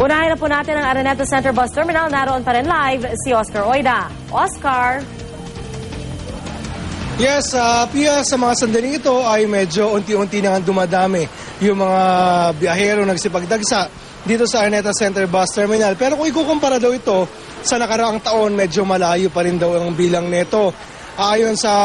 Unahin na po natin ang Araneta Center Bus Terminal. Naroon pa rin live si Oscar Oida. Oscar? Yes, uh, Pia, sa mga sandaling ito ay medyo unti-unti na nga dumadami yung mga biyahero nagsipagdagsa dito sa Araneta Center Bus Terminal. Pero kung ikukumpara daw ito sa nakaraang taon, medyo malayo pa rin daw ang bilang nito. Ayon sa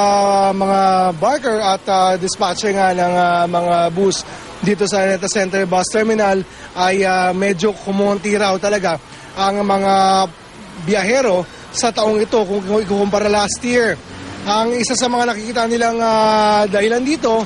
mga barker at uh, dispatcher nga ng uh, mga bus dito sa Araneta Center Bus Terminal ay uh, medyo kumonti raw talaga ang mga biyahero sa taong ito kung, ikukumpara last year. Ang isa sa mga nakikita nilang ah, dahilan dito,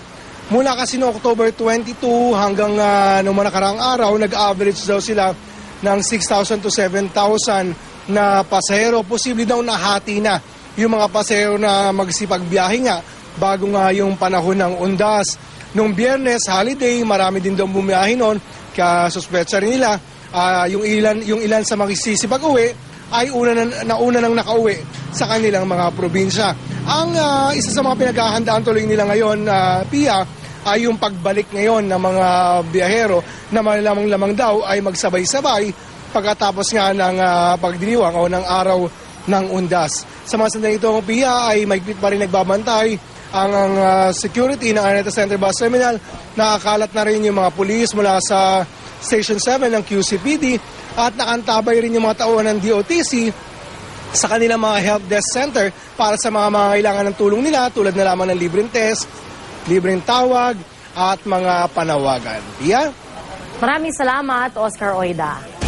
mula kasi no October 22 hanggang uh, noong nakaraang araw, nag-average daw sila ng 6,000 to 7,000 na pasahero. Posible daw nahati na yung mga pasahero na magsipagbiyahe nga bago nga yung panahon ng undas. Nung biyernes, holiday, marami din daw bumiyahe noon. Kaya suspetsa rin nila, ah, yung, ilan, yung ilan sa magsisipag uwi ay una na, nauna nang nakauwi sa kanilang mga probinsya. Ang ah, isa sa mga pinaghahandaan tuloy nila ngayon, uh, Pia, ay yung pagbalik ngayon ng mga biyahero na malamang-lamang daw ay magsabay-sabay pagkatapos nga ng ah, pagdiriwang o ng araw ng undas. Sa mga sandali ito, Pia, ay maigpit pa rin nagbabantay ang, ah, security ng Araneta Center Bus Terminal. Nakakalat na rin yung mga pulis mula sa Station 7 ng QCPD at nakantabay rin yung mga tauhan ng DOTC sa kanilang mga help desk center para sa mga kailangan ng tulong nila tulad na lamang ng libreng test, libreng tawag at mga panawagan. Pia? Maraming salamat, Oscar Oida.